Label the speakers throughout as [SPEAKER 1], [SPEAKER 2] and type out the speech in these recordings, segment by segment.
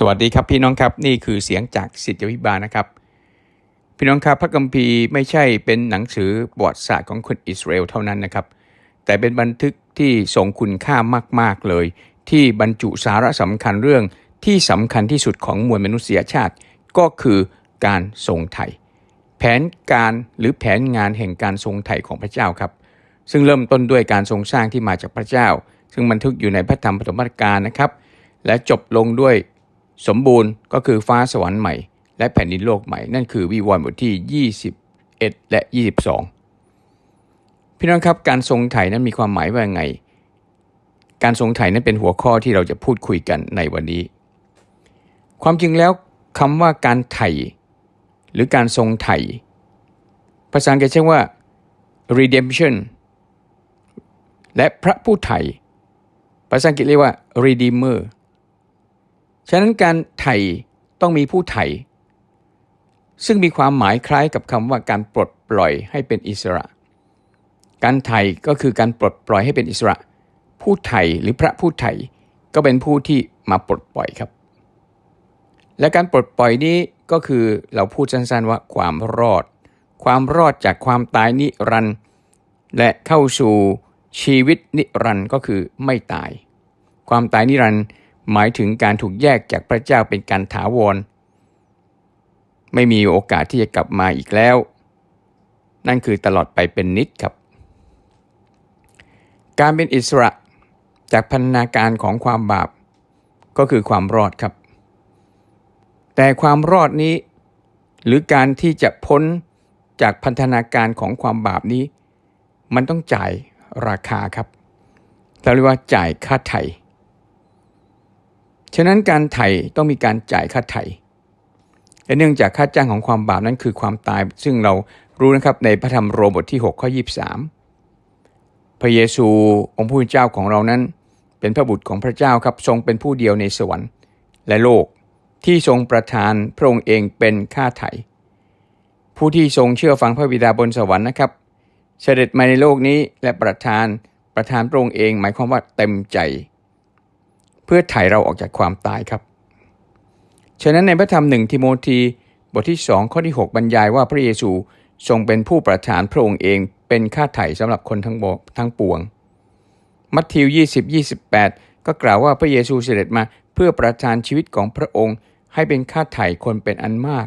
[SPEAKER 1] สวัสดีครับพี่น้องครับนี่คือเสียงจากสิทธิวิบาลนะครับ พี่น้องครับพระคัมภีร์ไม่ใช่เป็นหนังสือประวัติศาสตร์ของคนอิสราเอลเท่านั้นนะครับ แต่เป็นบันทึกที่ทรงคุณค่ามาก ๆ เลย ที่บรรจุสาระสำคัญเรื่องที่สำคัญที่สุดของมวลมนุษยชาติ ก็คือการทรงไถ่แผนการหรือแผนงานแห่งการทรงไถ่ของพระเจ้าครับ ซึ่งเริ่มต้นด้วยการทรงสร้างที่มาจากพระเจ้า ซึ่งบันทึกอยู่ในพระธรรมปฐมกาลนะครับและจบลงด้วย สมบูรณ์ก็คือฟ้าสวรรค์ใหม่ และแผ่นดินโลกใหม่ นั่นคือวิวรณ์บทที่ 21 และ 22 พี่น้องครับการทรงไถ่นั้นมีความหมายว่าไง การทรงไถ่นั้นเป็นหัวข้อที่เราจะพูดคุยกันในวันนี้ ความจริงแล้วคำว่าการไถ่หรือการทรงไถ่ภาษาอังกฤษใช้ว่า redemption และพระผู้ไถ่ภาษาอังกฤษเรียกว่า redeemer ฉะนั้นการไถ่ต้องมีผู้ไถ่ซึ่งมีความหมายคล้ายกับคำว่าการปลดปล่อยให้เป็นอิสระ การไถ่ก็คือการปลดปล่อยให้เป็นอิสระ ผู้ไถ่หรือพระผู้ไถ่ก็เป็นผู้ที่มาปลดปล่อยครับ และการปลดปล่อยนี้ก็คือเราพูดสั้นๆว่าความรอด ความรอดจากความตายนิรันดร์และเข้าสู่ชีวิตนิรันดร์ก็คือไม่ตาย ความตายนิรันดร์ หมายถึงการถูกแยกจากพระเจ้าเป็นการถาวร ไม่มีโอกาสที่จะกลับมาอีกแล้ว นั่นคือตลอดไปเป็นนิจครับ การเป็นอิสระจากพันธนาการของความบาป ก็คือความรอดครับ แต่ความรอดนี้ หรือการที่จะพ้นจากพันธนาการของความบาปนี้ มันต้องจ่ายราคาครับเราเรียกว่าจ่ายค่าไถ่ ฉะนั้นการไถ่ต้องมีการจ่ายค่าไถ่และเนื่องจากค่าจ้างของความบาปนั้นคือความตาย ซึ่งเรารู้นะครับในพระธรรมโรมบทที่ 6 ข้อ 23 พระเยซูองค์ผู้เป็นเจ้าของเรานั้น เป็นพระบุตรของพระเจ้าครับทรงเป็นผู้เดียวในสวรรค์และโลกที่ทรงประทานพระองค์เองเป็นค่าไถ่ผู้ที่ทรงเชื่อฟังพระบิดาบนสวรรค์นะครับ เสด็จมาในโลกนี้และประทานประทานพระองค์เองหมายความว่าเต็มใจ เพื่อไถ่เราออกจากความตายครับ ฉะนั้นในพระธรรมหนึ่งทิโมธีบทที่สองข้อที่ 6 บรรยายว่าพระเยซูทรงเป็นผู้ประทานพระองค์เองเป็นค่าไถ่สำหรับคนทั้งบกทั้งปวง มัทธิว 20 28 ก็กล่าวว่าพระเยซูเสด็จมาเพื่อประทานชีวิตของพระองค์ให้เป็นค่าไถ่คนเป็นอันมาก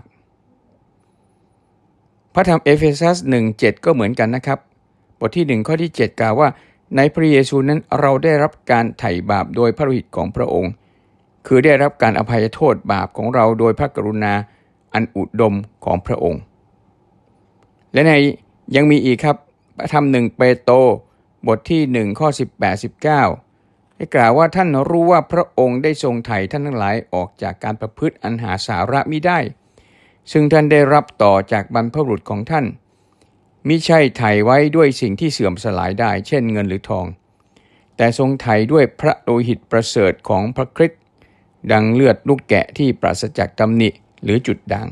[SPEAKER 1] พระธรรมเอเฟซัส1 7 ก็เหมือนกันนะครับ บทที่ 1 ข้อที่ 7 กล่าวว่า ในพระเยซูนั้นเราได้รับการไถ่บาปโดยพระโลหิตของพระองค์ คือได้รับการอภัยโทษบาปของเราโดยพระกรุณาอันอุดมของพระองค์ และในยังมีอีกครับพระธรรมหนึ่งเปโตรบทที่ 1 ข้อ 18 19 ได้กล่าวว่าท่านรู้ว่าพระองค์ได้ทรงไถ่ท่านทั้งหลายออกจากการประพฤติอันหาสาระมิได้ ซึ่งท่านได้รับต่อจากบรรพบุรุษของท่าน มิใช่ไถ่ไว้ด้วยสิ่งที่เสื่อมสลายได้ เช่นเงินหรือทอง แต่ทรงไถ่ด้วยพระโลหิตประเสริฐของพระคริสต์ดังเลือดลูกแกะที่ปราศจากตำหนิหรือจุดด่าง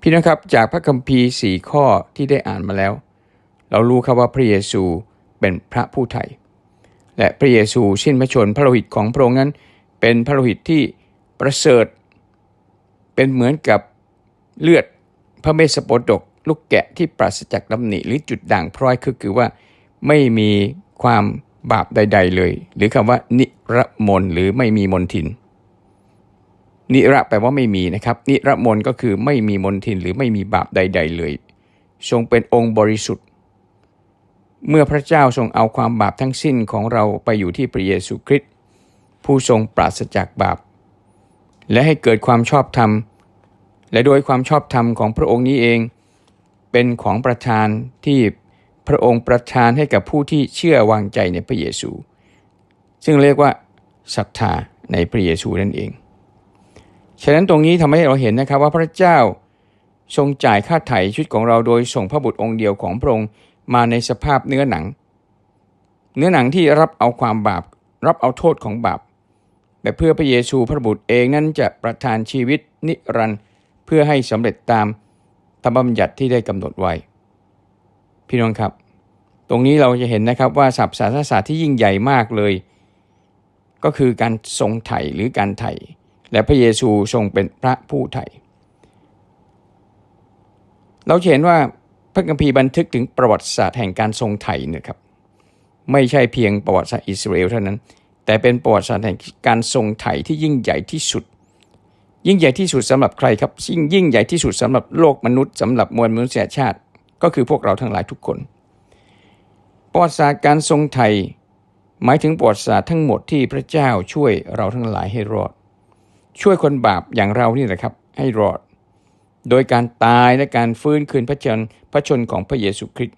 [SPEAKER 1] พี่นะครับจากพระคัมภีร์สี่ข้อที่ได้อ่านมาแล้ว เรารู้ครับว่าพระเยซูเป็นพระผู้ไถ่และพระเยซูสิ้นพระชนพระโลหิตของพระองค์นั้น เป็นพระโลหิตที่ประเสริฐ เป็นเหมือนกับเลือดพระเมสสโปดก ลูกแกะที่ปราศจากตำหนิหรือจุดด่างพร้อยคือคือว่า ไม่มีความบาปใด ๆ เลย หรือคำว่า นิรมนหรือไม่มีมนทิน นิระแปลว่าไม่มีนะครับ นิรมนก็คือไม่มีมนทินหรือไม่มีบาปใด ๆ เลย ทรงเป็นองค์บริสุทธิ์ เมื่อพระเจ้าทรงเอาความบาปทั้งสิ้นของเราไปอยู่ที่พระเยซูคริสต์ผู้ทรงปราศจากบาป และให้เกิดความชอบธรรม และโดยความชอบธรรมของพระองค์นี้เอง เป็นของประทานที่พระองค์ประทานให้กับผู้ที่เชื่อวางใจในพระเยซู ซึ่งเรียกว่าศรัทธาในพระเยซูนั่นเอง ฉะนั้นตรงนี้ทำให้เราเห็นนะครับว่าพระเจ้าทรงจ่ายค่าไถ่ชุดของเราโดยส่งพระบุตรองค์เดียวของพระองค์มาในสภาพเนื้อหนัง เนื้อหนังที่รับเอาความบาป รับเอาโทษของบาปแต่เพื่อพระเยซูพระบุตรเองนั้นจะประทานชีวิตนิรันดร์เพื่อให้สำเร็จตาม ธรรมบัญญัติที่ได้กำหนดไว้ พี่น้องครับ ตรงนี้เราจะเห็นนะครับว่าศัพท์ศาสนศาสตร์ที่ยิ่งใหญ่มากเลย ก็คือการทรงไถ่หรือการไถ่และพระเยซูทรงเป็นพระผู้ไถ่เราเห็นว่าพระคัมภีร์บันทึกถึงประวัติศาสตร์แห่งการทรงไถ่นะครับ ไม่ใช่เพียงประวัติศาสตร์อิสราเอลเท่านั้น แต่เป็นประวัติศาสตร์แห่งการทรงไถ่ที่ยิ่งใหญ่ที่สุด ยิ่งใหญ่ที่สุดสำหรับใครครับยิ่งยิ่งใหญ่ที่สุดสำหรับโลกมนุษย์สำหรับมวลมนุษยชาติ ก็คือพวกเราทั้งหลายทุกคนประวัติศาสตร์การทรงไถ่หมายถึงประวัติศาสตร์ทั้งหมดที่พระเจ้าช่วยเราทั้งหลายให้รอด ช่วยคนบาปอย่างเรานี่แหละครับให้รอด โดยการตายและการฟื้นคืนพระชนพระชนของพระเยซูคริสต์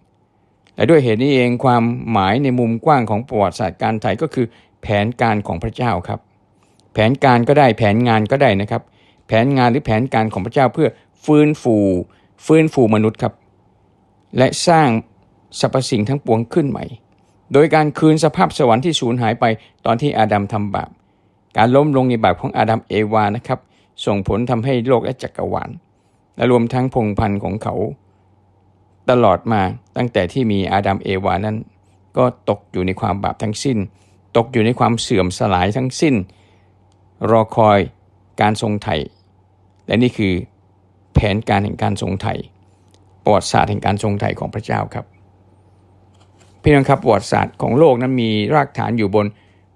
[SPEAKER 1] และด้วยเหตุนี้เองความหมายในมุมกว้างของประวัติศาสตร์การไถ่ก็คือ แผนการของพระเจ้าครับ แผนการก็ได้แผนงานก็ได้นะครับ ผนงานหรือแผนการของพระเจ้าเพื่อฟื้นฟูฟื้นฟูมนุษย์ครับ และสร้างสรรพสิ่งทั้งปวงขึ้นใหม่ โดยการคืนสภาพสวรรค์ที่สูญหายไปตอนที่อาดัมทำบาป การล้มลงในบาปของอาดัมเอวานะครับ ส่งผลทำให้โลกและจักรวาลและรวมทั้งพงพันธุ์ของเขา ตลอดมาตั้งแต่ที่มีอาดัมเอวานั้น ก็ตกอยู่ในความบาปทั้งสิ้น ตกอยู่ในความเสื่อมสลายทั้งสิ้น รอคอยการทรงไถ่ และนี่คือแผนการแห่งการทรงไถ่ประวัติศาสตร์แห่งการทรงไถ่ของพระเจ้าครับพี่น้องครับประวัติศาสตร์ของโลกนั้นมีรากฐานอยู่บน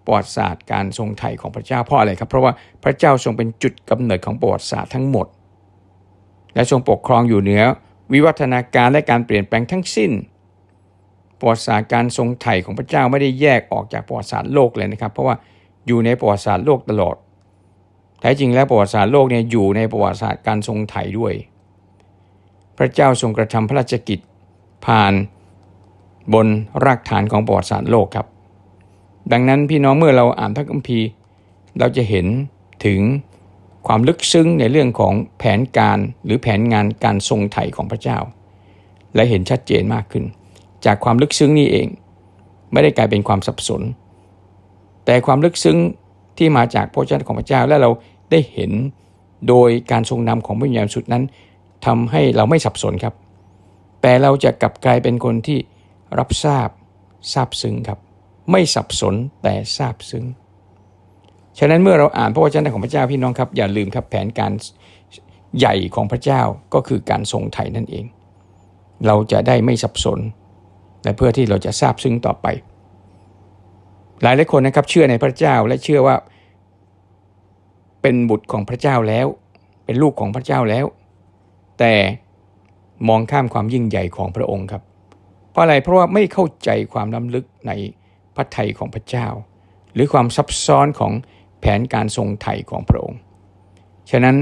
[SPEAKER 1] ประวัติศาสตร์การทรงไถ่ของพระเจ้าเพราะอะไรครับ เพราะว่าพระเจ้าทรงเป็นจุดกำเนิดของประวัติศาสตร์ทั้งหมด และทรงปกครองอยู่เหนือ วิวัฒนาการและการเปลี่ยนแปลงทั้งสิ้นประวัติศาสตร์การทรงไถ่ของพระเจ้าไม่ได้แยกออกจากประวัติศาสตร์โลกเลยนะครับ เพราะว่าอยู่ในประวัติศาสตร์โลกตลอด ท้จริงแล้วประวัติศาสตร์โลกเนี่ยอยู่ในประวัติศาสตร์การทรงไถ่ด้วย พระเจ้าทรงกระทำพระราชกิจผ่านบนรากฐานของประวัติศาสตร์โลกครับ ดังนั้นพี่น้องเมื่อเราอ่านพระคัมภีร์เราจะเห็นถึงความลึกซึ้งในเรื่องของแผนการหรือแผนงานการทรงไถ่ของพระเจ้า และเห็นชัดเจนมากขึ้น จากความลึกซึ้งนี่เอง ไม่ได้กลายเป็นความสับสน แต่ความลึกซึ้งที่มาจากพระเจ้าของพระเจ้าและเรา ได้เห็น โดยการทรงนำของพระวิญญาณสุดนั้นทำให้เราไม่สับสนครับ แต่เราจะกลับกลายเป็นคนที่รับทราบทราบซึ้งครับ ไม่สับสนแต่ทราบซึ้งฉะนั้นเมื่อเราอ่านพระวจนะของพระเจ้าพี่น้องครับ อย่าลืมครับแผนการใหญ่ของพระเจ้าก็คือการทรงไถ่นั่นเอง เราจะได้ไม่สับสน และเพื่อที่เราจะทราบซึ้งต่อไป หลายหลายคนนะครับเชื่อในพระเจ้าและเชื่อว่า เป็นบุตรของพระเจ้าแล้ว เป็นลูกของพระเจ้าแล้ว แต่มองข้ามความยิ่งใหญ่ของพระองค์ครับ เพราะอะไรเพราะว่าไม่เข้าใจความล้ำลึกในพระทัยของพระเจ้า หรือความซับซ้อนของแผนการทรงไถ่ของพระองค์ ฉะนั้น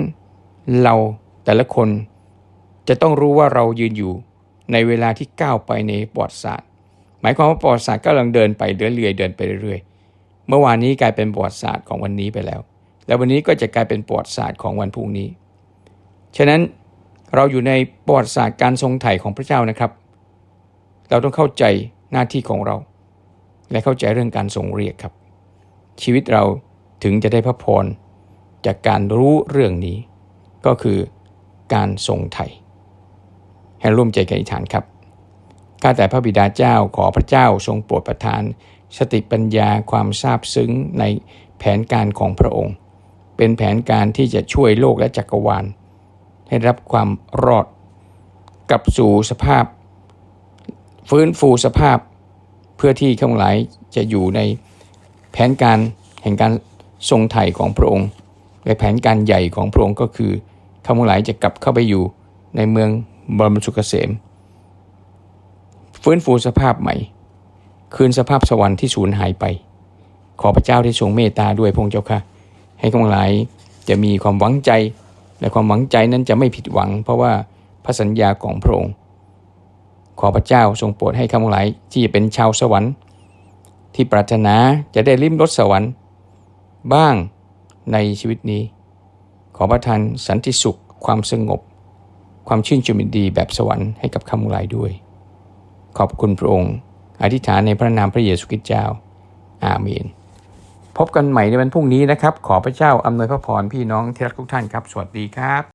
[SPEAKER 1] เราแต่ละคนจะต้องรู้ว่าเรายืนอยู่ในเวลาที่ก้าวไปในประวัติศาสตร์ หมายความว่าประวัติศาสตร์กำลังเดินไปเรื่อยๆเดินไปเรื่อยๆ เมื่อวานนี้กลายเป็นประวัติศาสตร์ของวันนี้ไปแล้ว แล้ววันนี้ก็จะกลายเป็นประวัติศาสตร์ของวันพรุ่งนี้ ฉะนั้นเราอยู่ในประวัติศาสตร์การทรงไถ่ของพระเจ้านะครับ เราต้องเข้าใจหน้าที่ของเรา และเข้าใจเรื่องการทรงเรียกครับ ชีวิตเราถึงจะได้พระพรจากการรู้เรื่องนี้ ก็คือการทรงไถ่ให้ร่วมใจกันอธิษฐานครับข้าแต่พระบิดาเจ้าขอพระเจ้าทรงโปรดประทาน สติปัญญาความซาบซึ้งในแผนการของพระองค์ เป็นแผนการที่จะช่วยโลกและจักรวาล ให้รับความรอดกลับสู่สภาพ ฟื้นฟูสภาพ เพื่อที่ข้างหลายจะอยู่ในแผนการแห่งการทรงไถ่ของพระองค์ และแผนการใหญ่ของพระองค์ก็คือข้างหลายจะกลับเข้าไปอยู่ในเมืองบรมสุขเกษมฟื้นฟูสภาพใหม่ คืนสภาพสวรรค์ที่สูญหายไป ขอพระเจ้าได้ทรงเมตตาด้วยพงเจ้าค่ะ ให้ข้างหลายจะมีความหวังใจ และความหวังใจนั้นจะไม่ผิดหวัง เพราะว่าพระสัญญาของพระองค์ ขอพระเจ้าทรงโปรดให้ข้างหลายที่เป็นชาวสวรรค์ ที่ปรารถนาจะได้ลิ้มรสสวรรค์ บ้างในชีวิตนี้ ขอประทานสันติสุข ความสงบ ความชื่นชมยินดีแบบสวรรค์ให้กับข้าพเจ้าด้วย ขอบคุณพระองค์ อธิษฐานในพระนามพระเยซูคริสต์เจ้า อาเมน พบกันใหม่ในวันพรุ่งนี้นะครับ ขอพระเจ้าอำนวยพระพรพี่น้องที่รักทุกท่านครับ สวัสดีครับ